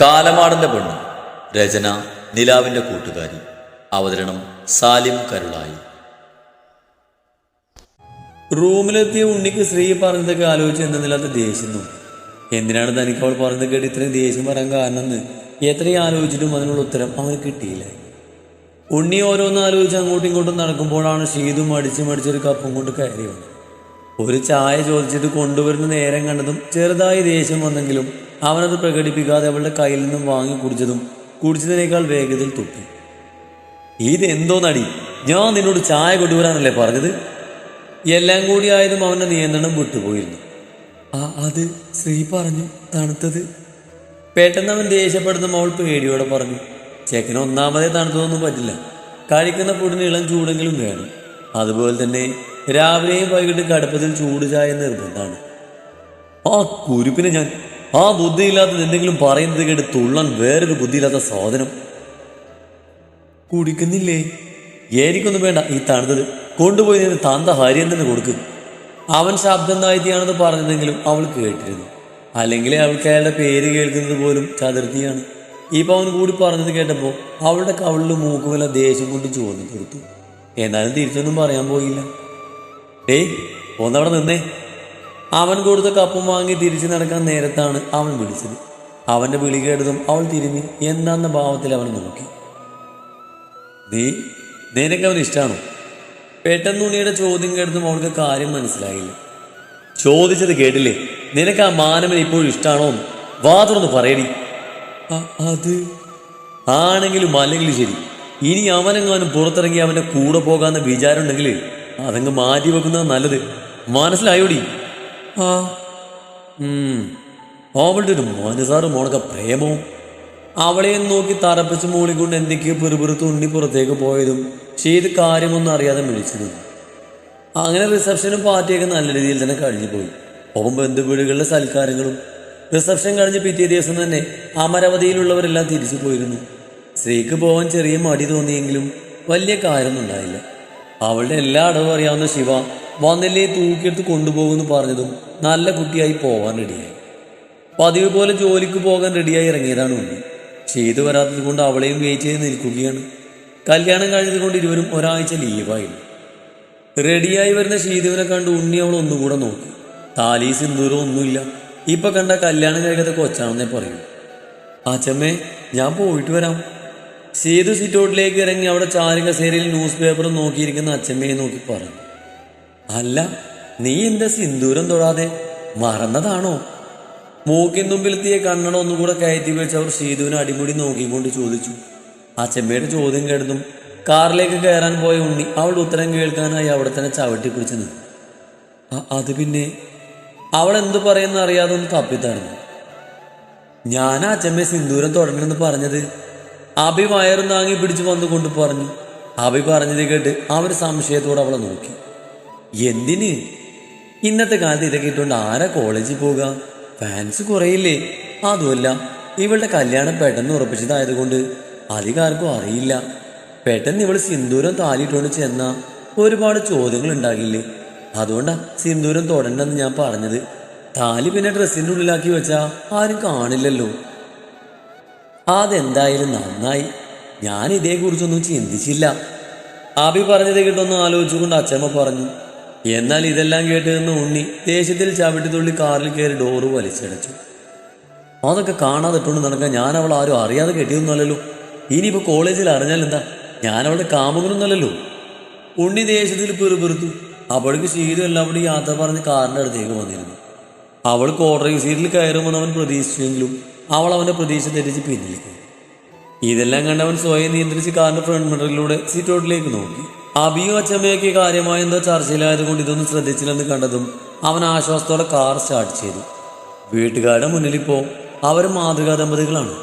കാലമാടന്റെ പെണ്ണ്. രചന നിലാവിന്റെ കൂട്ടുകാരി. അവതരണം സാലിം കരുളായി. റൂമിലെത്തിയ ഉണ്ണിക്ക് സ്ത്രീ പറഞ്ഞതൊക്കെ ആലോചിച്ച് എന്തെന്നില്ലാത്ത ദേഷ്യം എന്തിനാണ് തനിക്ക് അവൾ പറഞ്ഞത് കേട്ട് ഇത്രയും ദേഷ്യം വരാൻ കാരണമെന്ന് എത്രയും ആലോചിച്ചിട്ടും അതിനുള്ള ഉത്തരം അവന് കിട്ടിയില്ല. ഉണ്ണി ഓരോന്ന് ആലോചിച്ച് അങ്ങോട്ടും ഇങ്ങോട്ടും നടക്കുമ്പോഴാണ് ഷീതും മടിച്ച് മടിച്ചൊരു കപ്പും കൊണ്ട് കയറി വന്നത് ഒരു ചായ ചോദിച്ചിട്ട് കൊണ്ടുവരുന്ന നേരം കണ്ടതും ചെറുതായി ദേഷ്യം വന്നെങ്കിലും അവനത് പ്രകടിപ്പിക്കാതെ അവളുടെ കയ്യിൽ നിന്നും വാങ്ങി കുടിച്ചതും കുടിച്ചതിനേക്കാൾ വേഗത്തിൽ തുപ്പി. ഇതെന്തോ നടി ഞാൻ നിന്നോട് ചായ കൊണ്ടുവരാനല്ലേ പറഞ്ഞത്? എല്ലാം കൂടി ആയതും അവന്റെ നിയന്ത്രണം വിട്ടുപോയിരുന്നു. ആ അത് ശ്രീ പറഞ്ഞു തണുത്തത്. പെട്ടെന്ന് അവൻ ദേഷ്യപ്പെടുന്ന അവൾ പേടിയോടെ പറഞ്ഞു ചെക്കന് ഒന്നാമതേ തണുത്തതൊന്നും പറ്റില്ല. കഴിക്കുന്ന ഫുഡിന് ഇളം ചൂടെങ്കിലും വേണം. അതുപോലെ തന്നെ രാവിലെയും വൈകിട്ട് കടുപ്പത്തിൽ ചൂട് ചായ നിർബന്ധമാണ്. ആ കുരുപ്പിനെ ഞാൻ ആ ബുദ്ധിയില്ലാത്തത് എന്തെങ്കിലും പറയുന്നത് കേട്ട് തുള്ളാൻ വേറൊരു ബുദ്ധിയില്ലാത്ത സാധനം. കുടിക്കുന്നില്ലേ? എനിക്കൊന്നും വേണ്ട ഈ തണുത്തത്. കൊണ്ടുപോയി നിന്ന് തന്ത ഹരിയന്തന് കൊടുക്ക്. അവൻ ശബ്ദം താഴ്ത്തിയാണെന്ന് പറഞ്ഞതെങ്കിലും അവൾ കേട്ടിരുന്നു. അല്ലെങ്കിൽ അവൾക്ക് അയാളുടെ പേര് കേൾക്കുന്നത് പോലും ചതുർത്ഥിയാണ് ഇപ്പൊ അവൻ കൂടി പറഞ്ഞത് കേട്ടപ്പോൾ അവളുടെ കവളിൽ മൂക്കുമല ദേഷ്യം കൊണ്ട് ചുവന്നു തീർത്തു. എന്നാലും തിരിച്ചൊന്നും പറയാൻ പോയില്ല. ഏയ് ഒന്നവിടെ നിന്നേ. അവൻ കൊടുത്ത കപ്പും വാങ്ങി തിരിച്ചു നടക്കാൻ നേരത്താണ് അവൻ വിളിച്ചത്. അവന്റെ വിളി കേട്ടതും അവൾ തിരിഞ്ഞ് എന്താന്ന ഭാവത്തിൽ അവൻ നോക്കി. നീ നിനക്ക് അവൻ ഇഷ്ടമാണോ പെട്ടെന്ന് ഉണ്ണിയുടെ ചോദ്യം കേട്ടതും അവൾക്ക് കാര്യം മനസ്സിലായില്ല. ചോദിച്ചത് കേട്ടില്ലേ? നിനക്ക് ആ മാനവൻ ഇപ്പോഴും ഇഷ്ടമാണോ എന്ന്? വാ തുറന്ന് പറയടി. "അ- അത്? ആണെങ്കിലും അല്ലെങ്കിലും ശരി. ഇനി അവനെങ്ങാനും പുറത്തിറങ്ങി അവന്റെ കൂടെ പോകാമെന്ന വിചാരം ഉണ്ടെങ്കിൽ അതങ്ങ് മാറ്റി വെക്കുന്നത് നല്ലത്. മനസ്സിലായോടി? അവളുടെ ഒരു മനസാറ് മോളൊക്കെ പ്രേമവും. അവളെ നോക്കി തറപ്പിച്ച് മൂളിക്കൊണ്ട് എന്തൊക്കെയോ പെറുപെറുത്ത് ഉണ്ണി പുറത്തേക്ക് പോയതും ചെയ്ത് കാര്യമൊന്നും അറിയാതെ വിളിച്ചിരുന്നു അങ്ങനെ റിസപ്ഷനും പാർട്ടിയൊക്കെ നല്ല രീതിയിൽ തന്നെ കഴിഞ്ഞു പോയി. ഒപ്പം ബന്ധുവീടുകളിലെ സൽക്കാരങ്ങളും. റിസപ്ഷൻ കഴിഞ്ഞ് പിറ്റേ ദിവസം തന്നെ അമരവതിയിലുള്ളവരെല്ലാം തിരിച്ചു പോയിരുന്നു. സ്ത്രീക്ക് പോകാൻ ചെറിയ മടി തോന്നിയെങ്കിലും വലിയ കാര്യമൊന്നും ഉണ്ടായില്ല. അവളുടെ എല്ലാ അടവും അറിയാവുന്ന ശിവ വന്നില്ലേ തൂക്കിയെടുത്ത് കൊണ്ടുപോകുമെന്ന് പറഞ്ഞതും നല്ല കുട്ടിയായി പോകാൻ റെഡിയായി പതിവ് പോലെ ജോലിക്ക് പോകാൻ റെഡിയായി ഇറങ്ങിയതാണ് ഉണ്ണി. ചെയ്തു വരാത്തത് കൊണ്ട് അവളെയും വെയിറ്റ് ചെയ്ത് നിൽക്കുകയാണ്. കല്യാണം കഴിഞ്ഞത് കൊണ്ട് ഇരുവരും ഒരാഴ്ച ലീവായി റെഡിയായി വരുന്ന ശീതുവിനെ കണ്ട് ഉണ്ണി അവൾ ഒന്നുകൂടെ നോക്കി. താലി സിന്ദൂരം ഒന്നുമില്ല. ഇപ്പൊ കണ്ട കല്യാണം കഴിക്കാത്ത കൊച്ചാണെന്നേ പറയൂ. അച്ഛമ്മേ ഞാൻ പോയിട്ട് വരാം. സീതു സിറ്റോട്ടിലേക്ക് ഇറങ്ങി അവിടെ ചാരുകസേരയിൽ ന്യൂസ് പേപ്പർ നോക്കിയിരിക്കുന്ന അച്ഛമ്മയെ നോക്കി പറഞ്ഞു. അല്ല നീ എന്റെ സിന്ദൂരം തൊടാതെ മറന്നതാണോ? മൂക്കിൻ തുമ്പിലെത്തിയ കണ്ണട ഒന്നുകൂടെ കയറ്റി വെച്ച് അവർ ശ്രീധുവിനെ അടിമുടി നോക്കിക്കൊണ്ട് ചോദിച്ചു. ആ ചെമ്മയുടെ ചോദ്യം കേട്ടതും കാറിലേക്ക് കയറാൻ പോയ ഉണ്ണി അവളുടെ ഉത്തരം കേൾക്കാനായി അവിടെ തന്നെ ചവിട്ടി പിടിച്ചു നിന്നു അത് പിന്നെ അവൾ എന്തു പറയുന്ന അറിയാതെ ഒന്ന് തപ്പിത്തടഞ്ഞു. ഞാൻ ആ അച്ഛമ്മയെ സിന്ദൂരം തുടങ്ങണമെന്ന് പറഞ്ഞത്? അഭി വയറും താങ്ങി പിടിച്ചു വന്നുകൊണ്ട് പറഞ്ഞു. അഭി പറഞ്ഞത് കേട്ട് അവർ സംശയത്തോടെ അവളെ നോക്കി. എന്തിന്? ഇന്നത്തെ കാലത്ത് ഇതൊക്കെ ഇട്ടുകൊണ്ട് ആരാ കോളേജിൽ പോവുക ഫാൻസ് കുറയില്ലേ? അതുമല്ല ഇവളുടെ കല്യാണം പെട്ടെന്ന് ഉറപ്പിച്ചതായതുകൊണ്ട് അധികാർക്കും അറിയില്ല. പെട്ടെന്ന് ഇവൾ സിന്ദൂരം താലിയിട്ടുകൊണ്ട് ചെന്ന ഒരുപാട് ചോദ്യങ്ങൾ ഉണ്ടാകില്ലേ? അതുകൊണ്ടാ സിന്ദൂരം തൊടണ്ടെന്ന് ഞാൻ പറഞ്ഞത്. താലി പിന്നെ ഡ്രസ്സിന്റെ ഉള്ളിലാക്കി വെച്ചാ ആരും കാണില്ലല്ലോ. അതെന്തായാലും നന്നായി. ഞാൻ ഇതേക്കുറിച്ചൊന്നും ചിന്തിച്ചില്ല. ആബി പറഞ്ഞത് കിട്ടൊന്നും ആലോചിച്ചുകൊണ്ട് അച്ഛമ്മ പറഞ്ഞു എന്നാൽ ഇതെല്ലാം കേട്ട് നിന്ന് ഉണ്ണി ദേഷ്യത്തിൽ ചവിട്ടി തുള്ളി കാറിൽ കയറി ഡോറ് വലിച്ചടച്ചു. അതൊക്കെ കാണാതെ നടക്കാൻ ഞാൻ അവൾ ആരും അറിയാതെ കെട്ടിയൊന്നുമല്ലല്ലോ ഇനിയിപ്പോൾ കോളേജിൽ അറിഞ്ഞാൽ എന്താ? ഞാൻ അവളുടെ കാമുകനൊന്നുമല്ലല്ലോ. ഉണ്ണി ദേഷ്യത്തിൽ പെറുപെറുത്തു. അവൾക്ക് ശീലം എല്ലാം കൂടി യാത്ര പറഞ്ഞ് കാറിന്റെ അടുത്തേക്ക് വന്നിരുന്നു. അവൾ കോട്ടറിംഗ് സീറ്റിൽ കയറുമെന്ന് അവൻ പ്രതീക്ഷിച്ചെങ്കിലും അവൾ അവന്റെ പ്രതീക്ഷ തെറ്റിച്ച് പിന്നിലേക്ക് ഇതെല്ലാം കണ്ടവൻ സ്വയം നിയന്ത്രിച്ച് കാറിന്റെ ഫ്രണ്ട് മിററിലൂടെ സീറ്റോട്ടിലേക്ക് നോക്കി. അബിയും അച്ചമ്മയൊക്കെ കാര്യമായ എന്തോ ചർച്ചയിലായതുകൊണ്ട് ഇതൊന്നും ശ്രദ്ധിച്ചില്ലെന്ന് കണ്ടതും അവൻ ആശ്വാസത്തോടെ കാർ സ്റ്റാർട്ട് ചെയ്തു. വീട്ടുകാരുടെ മുന്നിലിപ്പോ അവർ മാതൃകാ ദമ്പതികളാണ്.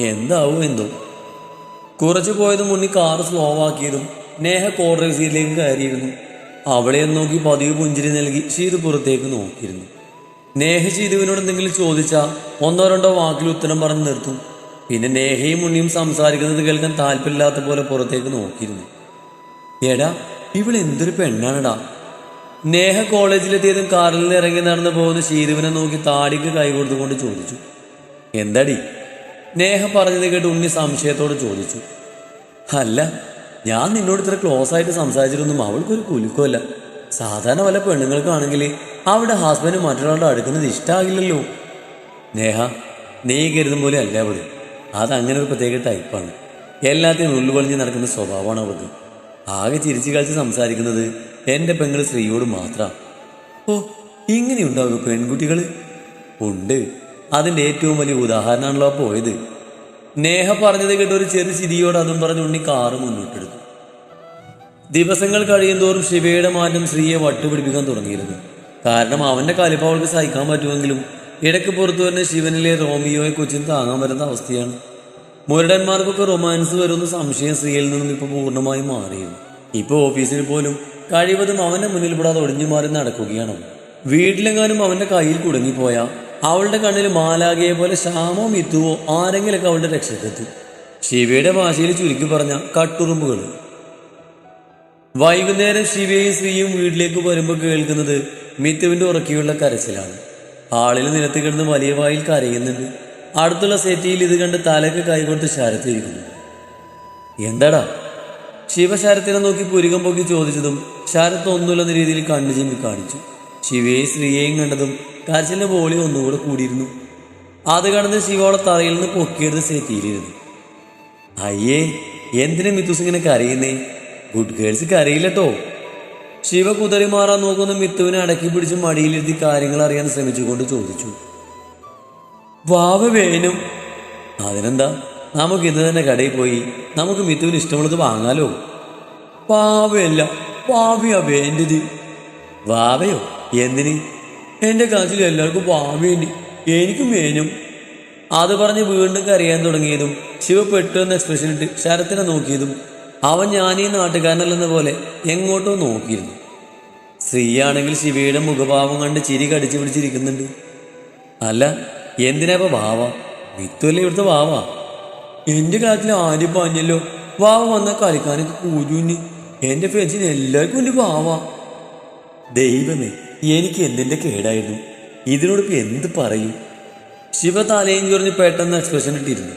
എന്താവും എന്തോ. കുറച്ച് പോയതും മുന്നിൽ കാർ സ്ലോ ആക്കിയതും നേഹ കോർഡർ സീറ്റിലേക്ക് കയറിയിരുന്നു. അവളെ നോക്കി പതിവ് പുഞ്ചിരി നൽകി ഷീത് പുറത്തേക്ക് നോക്കിയിരുന്നു. നേഹ ഷീതുവിനോട് എന്തെങ്കിലും ചോദിച്ചാൽ ഒന്നോ രണ്ടോ വാക്കിൽ ഉത്തരം പറഞ്ഞു നിർത്തും. പിന്നെ നേഹയും ഉണ്ണിയും സംസാരിക്കുന്നത് കേൾക്കാൻ താല്പര്യമില്ലാത്ത പോലെ പുറത്തേക്ക് നോക്കിയിരുന്നു. എടാ ഇവൾ എന്തൊരു പെണ്ണാണെടാ. നേഹ കോളേജിലെത്തിയതും കാറിൽ നിന്ന് ഇറങ്ങി നടന്നു പോകുന്ന ശീതുവിനെ നോക്കി താടിക്ക് കൈ കൊടുത്തുകൊണ്ട് ചോദിച്ചു. എന്താടി? നേഹ പറഞ്ഞത് കേട്ട് ഉണ്ണി സംശയത്തോട് ചോദിച്ചു. അല്ല ഞാൻ നിന്നോട് ഇത്ര ക്ലോസ് ആയിട്ട് സംസാരിച്ചിട്ടൊന്നും അവൾക്കൊരു കുലുക്കമല്ല. സാധാരണ വല്ല പെണ്ണുങ്ങൾക്കാണെങ്കിൽ അവിടെ ഹസ്ബൻഡ് മറ്റൊരാളുടെ അടുക്കുന്നത് ഇഷ്ടമാകില്ലല്ലോ നേഹ നീ കരുതും പോലെ അല്ല അവൾ. അതങ്ങനെ ഒരു പ്രത്യേക ടൈപ്പാണ് എല്ലാത്തിനും ഉള്ളുപൊളിഞ്ഞ് നടക്കുന്ന സ്വഭാവമാണ് അവൾക്ക്. ആകെ ചിരിച്ചു കളിച്ച് സംസാരിക്കുന്നത് എന്റെ പെങ്ങൾ ശ്രീയോട് മാത്രമാണ് ഓ ഇങ്ങനെയുണ്ടാവും പെൺകുട്ടികൾ ഉണ്ട്. അതിന്റെ ഏറ്റവും വലിയ ഉദാഹരണമാണല്ലോ പോയത്. നേഹ പറഞ്ഞത് കേട്ട് ഒരു ചെറു ചിരിയോട് അതും പറഞ്ഞ് ഉണ്ണി കാറ് മുന്നോട്ടെടുത്തു. ദിവസങ്ങൾ കഴിയുന്തോറും ശിവയുടെ മാറ്റം ശ്രീയെ വട്ടുപിടിപ്പിക്കാൻ തുടങ്ങിയിരുന്നു. കാരണം അവന്റെ കലിപ്പ് സഹിക്കാൻ പറ്റുമെങ്കിലും ഇടയ്ക്ക് പുറത്തു വരുന്ന ശിവനിലെ റോമിയോയെ കൊച്ചിന് താങ്ങാൻ വരുന്ന അവസ്ഥയാണ്. മുരടന്മാർക്കൊക്കെ റൊമാൻസ് വരുന്ന സംശയം സ്ത്രീയിൽ നിന്നും ഇപ്പൊ പൂർണമായും മാറിയിരുന്നു ഇപ്പൊ ഓഫീസിൽ പോലും കഴിവതും അവന്റെ മുന്നിൽ പെടാതെ ഒടിഞ്ഞു മാറി നടക്കുകയാണ്. വീട്ടിലെങ്ങാനും അവന്റെ കയ്യിൽ കുടുങ്ങിപ്പോയ അവളുടെ കണ്ണിൽ മാലാകയെ പോലെ ശ്യാമോ മിത്തുവോ ആരെങ്കിലൊക്കെ അവളുടെ രക്ഷക്കെത്തും ശിവയുടെ ഭാഷയിൽ ചുരുക്കി പറഞ്ഞ കട്ടുറുമ്പുകൾ. വൈകുന്നേരം ശിവയും സ്ത്രീയും വീട്ടിലേക്ക് വരുമ്പോൾ കേൾക്കുന്നത് മിത്തുവിന്റെ ഉറക്കിയുള്ള കരച്ചിലാണ്. ആളിൽ നിലത്ത് കിടന്ന് വലിയ വായിൽ കരയുന്നുണ്ട്. അടുത്തുള്ള സെറ്റിയിൽ ഇത് കണ്ട് തലക്ക് കൈകൊടുത്ത് ശരത്തിരിക്കുന്നു. എന്താടാ? ശിവ ശരത്തിനെ നോക്കി പുരുകം പൊക്കി ചോദിച്ചതും ശരത്ത് ഒന്നുമില്ലെന്ന രീതിയിൽ കണ്ണു ചിമ്മി കാണിച്ചു. ശിവയെ സ്ത്രീയെയും കണ്ടതും കരച്ചിലിന്റെ ബോളി ഒന്നുകൂടെ കൂടിയിരുന്നു. അത് കടന്ന് ശിവോളെ തറയിൽ നിന്ന് പൊക്കിയെടുത്ത് സെറ്റിയിലിരുന്നു. അയ്യേ എന്തിനു മിത്തുസ് ഇങ്ങനെ കരയുന്നേ? ഗുഡ് ഗേൾസ് കരയില്ലട്ടോ. ശിവ കുതറി മാറാൻ നോക്കുന്ന മിത്തുവിനെ അടക്കി പിടിച്ച് മടിയിലിരുത്തി കാര്യങ്ങൾ അറിയാൻ ശ്രമിച്ചുകൊണ്ട് ചോദിച്ചു. വാവ വേനും അതിനെന്താ? നമുക്ക് ഇന്ന് തന്നെ കടയിൽ പോയി നമുക്ക് മിത്തുവിന് ഇഷ്ടമുള്ളത് വാങ്ങാലോ? പാവയല്ല പാവയാ വേണ്ടത്. വാവയോ? എന്തിന്? എന്റെ കാശിൽ എല്ലാവർക്കും വാവയുണ്ട് എനിക്കും വേനും. അത് പറഞ്ഞ് വീണ്ടും കരയാൻ തുടങ്ങിയതും ശിവ പെട്ടെന്ന് എക്സ്പ്രഷൻ ഇട്ട് ശരത്തിനെ നോക്കിയതും അവൻ ഞാനീ നാട്ടുകാരനല്ലെന്ന പോലെ എങ്ങോട്ടോ നോക്കിയിരുന്നു. സ്ത്രീയാണെങ്കിൽ ശിവയുടെ മുഖഭാവം കണ്ട് ചിരി കടിച്ചു പിടിച്ചിരിക്കുന്നുണ്ട്. അല്ല എന്തിനാ ഇപ്പൊ വാവ? വിത്തുവല്ലേ ഇവിടുത്തെ വാവ? എന്റെ കാര്യത്തിൽ ആരും പറഞ്ഞല്ലോ വാവ വന്ന കളിക്കാനൊക്കെ കൂരുന്ന് എന്റെ ഫ്രണ്ട്സിന് എല്ലാവർക്കും ഉണ്ട് വാവ. ദൈവമേ എനിക്ക് എന്തിന്റെ കേടായിരുന്നു? ഇതിനോട് ഇപ്പൊ എന്ത് പറയും? ശിവ തലയും ചൊറിഞ്ഞ് പെട്ടെന്ന് എക്സ്പ്രഷൻ ഇട്ടിരുന്നു.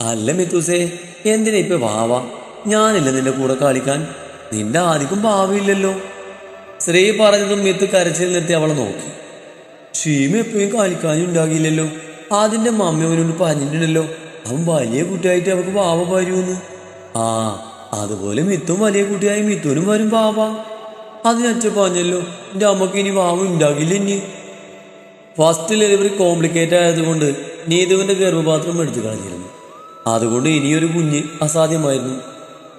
അല്ല മിത്തൂസേ എന്തിനാ ഇപ്പൊ വാവ? ഞാനില്ല നിന്റെ കൂടെ കളിക്കാൻ. നിന്റെ ആദ്യം ഭാവിയില്ലല്ലോ ശ്രീ പറഞ്ഞതും മിത്ത് കരച്ചിൽ നിർത്തി അവളെ നോക്കി. ഷീമ എപ്പോഴും കാലിക്കാനും ഉണ്ടാകില്ലല്ലോ അതിന്റെ മമ്മി അവനോട് പറഞ്ഞിട്ടുണ്ടല്ലോ അവൻ വലിയ കുട്ടിയായിട്ട് അവൾക്ക് പാവ വരുമെന്ന് ആ അതുപോലെ മിത്തും വലിയ കുട്ടിയായി മിത്തുനും വരും പാവ അതിനച്ഛ പറഞ്ഞല്ലോ എന്റെ അമ്മയ്ക്ക് ഇനി വാവ ഉണ്ടാകില്ല ഇനി ഫസ്റ്റ് ഡെലിവറി കോംപ്ലിക്കേറ്റ് ആയതുകൊണ്ട് നീതുവിന്റെ ഗർഭപാത്രം എടുത്തു കളഞ്ഞിരുന്നു. അതുകൊണ്ട് ഇനിയൊരു കുഞ്ഞ് അസാധ്യമായിരുന്നു.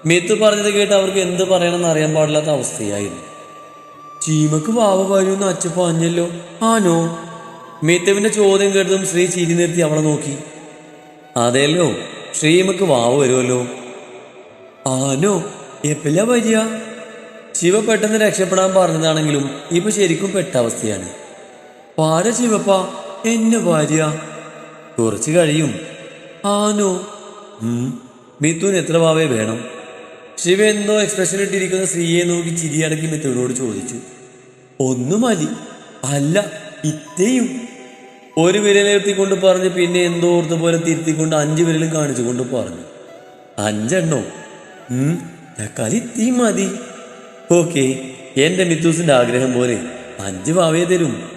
മിത്തു പറഞ്ഞത് കേട്ട് അവർക്ക് എന്ത് പറയണമെന്ന് അറിയാൻ പാടില്ലാത്ത അവസ്ഥയായിരുന്നു. ചീമക്ക് വാവ വരുമെന്ന് അച്ഛ പറഞ്ഞല്ലോ. ആനോ മിത്തവിന്റെ ചോദ്യം കേട്ടതും ശ്രീ ചിരി നിർത്തി അവളെ നോക്കി. അതെയല്ലോ ശ്രീമക്ക് വാവ് വരുമല്ലോ. ആനോ എപ്പോഴാ വരിക? ശിവ പെട്ടെന്ന് രക്ഷപ്പെടാൻ പറഞ്ഞതാണെങ്കിലും ഇപ്പൊ ശരിക്കും പെട്ട അവസ്ഥയാണ്. പാര ശിവപ്പ എന്നെ ഭാര്യ കുറച്ച് കഴിയും. ആനോ മിത്തുവിന് എത്ര വാവേ വേണം? ശിവ എന്തോ എക്സ്പ്രഷൻ ഇട്ടിരിക്കുന്ന സ്ത്രീയെ നോക്കി ചിരിയടക്കി മിഥുനോട് ചോദിച്ചു. ഒന്നു മതി അല്ല ഇത്തേയും ഒരു വിരലെത്തിക്കൊണ്ട് പറഞ്ഞ് പിന്നെ എന്തോ ഓർത്ത പോലെ തിരുത്തിക്കൊണ്ട് അഞ്ച് വിരലും കാണിച്ചു കൊണ്ട് പറഞ്ഞു. അഞ്ചെണ്ണോ? തക്കാളി തീ മതി. ഓക്കെ എന്റെ മിത്തൂസിന്റെ ആഗ്രഹം പോലെ അഞ്ച് വാവേ തരും.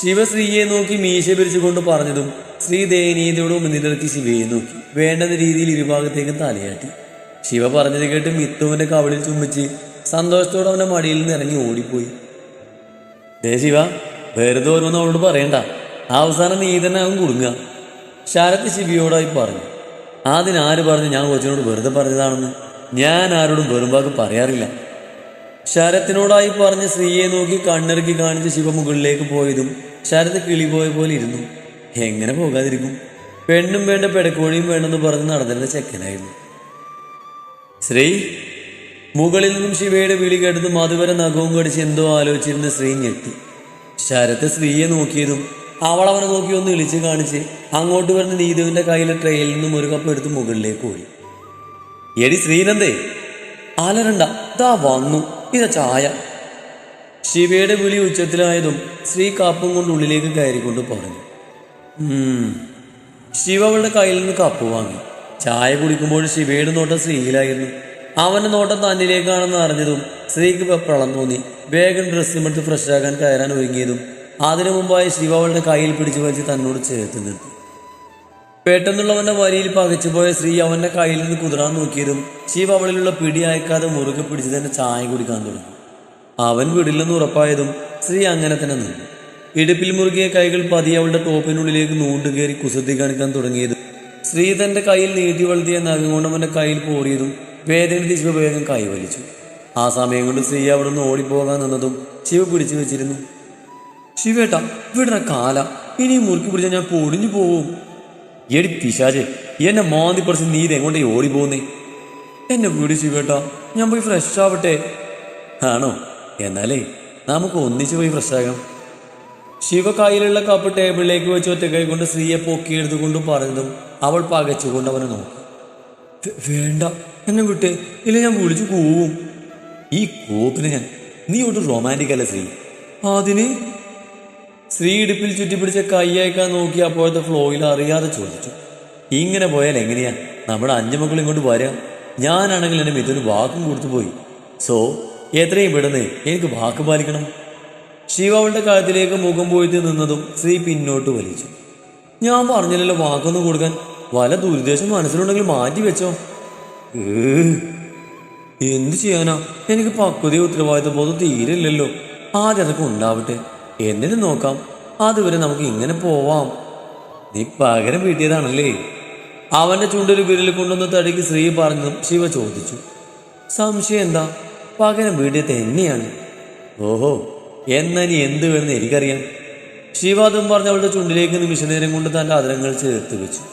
ശിവശ്രീയെ നോക്കി മീശ പിരിച്ചുകൊണ്ട് പറഞ്ഞതും ശ്രീ ദയനീയതയോട് മുന്നിലിറക്കി ശിവയെ നോക്കി. വേണ്ടുന്ന രീതിയിൽ ഇരുഭാഗത്തേക്ക് തലയാട്ടി. ശിവ പറഞ്ഞത് കേട്ട് മിത്തുവിന്റെ കവളിൽ ചുംബിച്ച് സന്തോഷത്തോടെ അവന്റെ മടിയിൽ നിന്ന് ഇറങ്ങി ഓടിപ്പോയി. ദേ ശിവ വെറുതെ അവളോട് പറയണ്ട. അവസാനം നീ തന്നെ അവൻ കുടുങ്ങുക. ശരത് ശിവിയോടായി പറഞ്ഞു. അതിനാര് പറഞ്ഞു ഞാൻ കൊച്ചിനോട് വെറുതെ പറഞ്ഞതാണെന്ന്? ഞാൻ ആരോടും വെറും ഭാഗം പറയാറില്ല. ശരത്തിനോടായി പറഞ്ഞ് സ്ത്രീയെ നോക്കി കണ്ണിറക്കി കാണിച്ച് ശിവ മുകളിലേക്ക് പോയതും ശരത് കിളി പോയ പോലെ ഇരുന്നു. എങ്ങനെ പോകാതിരിക്കും? പെണ്ണും വേണ്ട പെടക്കോഴിയും വേണമെന്ന് പറഞ്ഞ് നടന്നിരുന്ന ചെക്കനായിരുന്നു. ശ്രീ മുകളിൽ നിന്നും ശിവയുടെ വിളി കേട്ടത് മധുവര നഖവും കടിച്ച് എന്തോ ആലോചിച്ചിരുന്ന ശ്രീ ഞെട്ടി. ശരത്ത് സ്ത്രീയെ നോക്കിയതും അവൾ അവനെ നോക്കി ഒന്ന് ഇളിച്ച് കാണിച്ച് അങ്ങോട്ട് വരുന്ന നീതുവിന്റെ കയ്യിലെ ട്രെയിൽ നിന്നും ഒരു കപ്പ് എടുത്ത് മുകളിലേക്ക് ഓടി. എടി ശ്രീനന്ദേ അലരണ്ട ദാ വന്നു ഇതാ ചായ. ശിവയുടെ വിളി ഉച്ചത്തിലായതും ശ്രീ കാപ്പും കൊണ്ട് ഉള്ളിലേക്ക് കയറിക്കൊണ്ട് പറഞ്ഞു. "ഉം, ശിവ അവളുടെ കയ്യിൽ നിന്ന് കപ്പ് വാങ്ങി. ചായ കുടിക്കുമ്പോൾ ശിവയുടെ നോട്ടം ശ്രീയിലായിരുന്നു അവന്റെ നോട്ടം തന്നിലേക്കാണെന്ന് അറിഞ്ഞതും സ്ത്രീക്ക് വെപ്രളം തോന്നി. വേഗം ഡ്രസ്സും എടുത്ത് ഫ്രഷ് ആകാൻ കയറാൻ ഒരുങ്ങിയതും അതിനു മുമ്പായി ശിവ അവളുടെ കയ്യിൽ പിടിച്ചു വലിച്ച് തന്നോട് ചേർത്ത് നിർത്തി. പെട്ടെന്നുള്ളവന്റെ വരിയിൽ പകച്ചുപോയ സ്ത്രീ അവന്റെ കയ്യിൽ നിന്ന് കുതിരാൻ നോക്കിയതും ശിവ അവളിലുള്ള പിടി അയക്കാതെ മുറുകെ പിടിച്ച് തന്നെ ചായ കുടിക്കാൻ തുടങ്ങി. അവൻ വിടില്ലെന്ന് ഉറപ്പായതും സ്ത്രീ അങ്ങനെ തന്നെ നിന്നു. ഇടുപ്പിൽ മുറുകിയ കൈകൾ പതിയെ അവളുടെ ടോപ്പിനുള്ളിലേക്ക് നൂണ്ടുകയറി കുസൃതി കാണിക്കാൻ തുടങ്ങിയതും സ്ത്രീ തന്റെ കയ്യിൽ നീട്ടി വളർത്തിയ നഖം കൊണ്ട് അവന്റെ കയ്യിൽ പോറിയതും വേദന ശിവ വേഗം കൈവലിച്ചു ആ സമയം കൊണ്ട് സ്ത്രീ അവിടെ നിന്ന് ഓടിപ്പോകാൻ നിന്നതും ശിവ പിടിച്ചു വെച്ചിരുന്നു. ശിവേട്ട ഇവിടെ കാല. ഇനി മുറുക്കി പിടിച്ചാൽ ഞാൻ പൊടിഞ്ഞു പോവും. എടി പിശാചെ എന്നെ മാന്തി പറിച്ച് നീ ഇതെങ്ങോട്ടേ ഓടി പോകുന്നേ എന്നെ വീട് ശിവേട്ട ഞാൻ പോയി ഫ്രഷ് ആവട്ടെ. ആണോ? എന്നാലേ നമുക്ക് ഒന്നിച്ച് പോയി ആകാം. ശിവ കയ്യിലുള്ള കപ്പ് ടേബിളിലേക്ക് വെച്ച് ഒറ്റ കൈ കൊണ്ട് സ്ത്രീയെ പൊക്കിയെടുത്തുകൊണ്ട് പറഞ്ഞതും അവൾ പകച്ചുകൊണ്ട് അവനെ നോക്കി. "വേ- വേണ്ട. എന്നെ വിട്ടേ ഇല്ല ഞാൻ വിളിച്ചു പോവും. ഈ കോപ്പിന് ഞാൻ നീ ഒട്ടും റൊമാന്റിക് അല്ല ശ്രീ? അതിന് സ്ത്രീ ഇടുപ്പിൽ ചുറ്റിപ്പിടിച്ച കൈ അയക്കാൻ നോക്കി അപ്പോഴത്തെ ഫ്ലോയിൽ അറിയാതെ ചോദിച്ചു. ഇങ്ങനെ പോയാൽ എങ്ങനെയാ? നമ്മുടെ അഞ്ചു മക്കൾ ഇങ്ങോട്ട് വരാം. ഞാനാണെങ്കിൽ എന്റെ മിഥുന് വാക്കും കൊടുത്തു പോയി. സോ എത്രയും വിടുന്നത് എനിക്ക് വാക്ക് പാലിക്കണം. ശിവ അവളുടെ കാര്യത്തിലേക്ക് മുഖം പോയിട്ട് നിന്നതും സ്ത്രീ പിന്നോട്ട് വലിച്ചു. ഞാൻ പറഞ്ഞില്ലല്ലോ വാക്കൊന്നും കൊടുക്കാൻ. വല ദുരുദ്ദേശം മനസ്സിലുണ്ടെങ്കിൽ മാറ്റി വെച്ചോ. എന്ത് ചെയ്യാനാ? എനിക്ക് പക്വതയോ ഉത്തരവാദിത്വ ബോധം തീരില്ലല്ലോ. ആദ്യം അതൊക്കെ ഉണ്ടാവട്ടെ. എന്നിട്ട് നോക്കാം. അതുവരെ നമുക്ക് ഇങ്ങനെ പോവാം. നീ പകരം വീട്ടിയതാണല്ലേ? അവന്റെ ചുണ്ടിൽ വിരൽ കൊണ്ടൊന്ന് തടിക്ക് ശ്രീ പറഞ്ഞതും ശിവ ചോദിച്ചു. സംശയം എന്താ? പകരം വീട്ടിൽ തന്നെയാണ്. ഓഹോ എന്നാ നീ എന്ത് വേണമെന്ന് എനിക്കറിയാം. ശിവ അതും പറഞ്ഞ് അവളുടെ ചുണ്ടിലേക്ക് നിമിഷ നേരം കൊണ്ട് തന്റെ അതിരങ്ങൾ ചേർത്ത് വെച്ചു.